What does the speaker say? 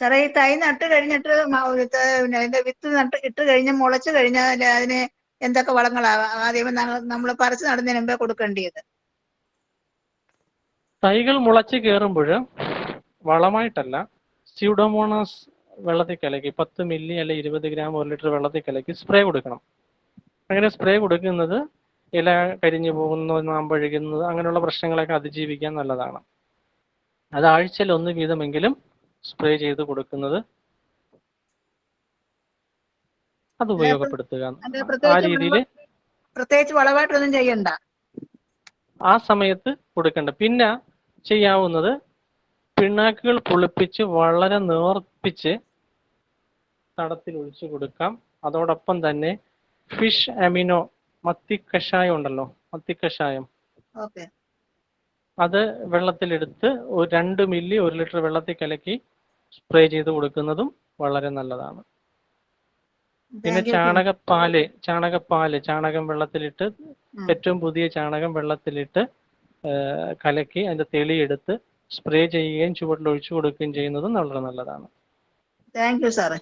സാറേ ഈ തൈ നട്ട് കഴിഞ്ഞിട്ട് അതിന്റെ വിത്ത് നട്ട് ഇട്ട് കഴിഞ്ഞ് മുളച്ച് കഴിഞ്ഞാൽ അതിന് എന്തൊക്കെ വളങ്ങളാ? ആദ്യം നമ്മൾ പറിച്ച് നടന്നതിന് മുമ്പേ കൊടുക്കേണ്ടത് തൈകൾ മുളച്ച് കയറുമ്പോൾ വളമായിട്ടല്ല സ്യൂഡോമോണസ് വെള്ളത്തിൽ കലക്കി പത്ത് മില്ലി അല്ലെ ഇരുപത് ഗ്രാം ഒരു ലിറ്റർ വെള്ളത്തിൽ കലക്കി സ്പ്രേ കൊടുക്കണം. അങ്ങനെ സ്പ്രേ കൊടുക്കുന്നത് ഇല കരിഞ്ഞു പോകുന്നു നാമ്പഴുകുന്നത് അങ്ങനെയുള്ള പ്രശ്നങ്ങളൊക്കെ അതിജീവിക്കാൻ നല്ലതാണ്. അത് ആഴ്ചയിൽ ഒന്ന് വീതമെങ്കിലും സ്പ്രേ ചെയ്ത് കൊടുക്കുന്നത് അത് ഉപയോഗപ്പെടുത്തുക. ആ രീതിയിൽ പ്രത്യേകിച്ച് വളമായിട്ടൊന്നും ചെയ്യണ്ട. ആ സമയത്ത് കൊടുക്കണ്ട. പിന്നെ ചെയ്യാവുന്നത് പിണ്ണാക്കുകൾ പുളിപ്പിച്ച് വളരെ നേർപ്പിച്ച് തടത്തിൽ ഒഴിച്ചു കൊടുക്കാം. അതോടൊപ്പം തന്നെ ഫിഷ് അമിനോ മത്തിക്കഷായം ഉണ്ടല്ലോ മത്തിക്കഷായം ഓക്കെ. അത് വെള്ളത്തിലെടുത്ത് ഒരു രണ്ട് മില്ലി ഒരു ലിറ്റർ വെള്ളത്തിൽ കലക്കി സ്പ്രേ ചെയ്ത് കൊടുക്കുന്നതും വളരെ നല്ലതാണ്. പിന്നെ ചാണകപ്പാൽ ചാണകപ്പാൽ ചാണകം വെള്ളത്തിലിട്ട് ഏറ്റവും പുതിയ ചാണകം വെള്ളത്തിലിട്ട് കലക്കി അതിന്റെ തെളിയെടുത്ത് സ്പ്രേ ചെയ്യുകയും ചുവട്ടിൽ ഒഴിച്ചു കൊടുക്കുകയും ചെയ്യുന്നതും വളരെ നല്ലതാണ്. താങ്ക് യു സാറേ.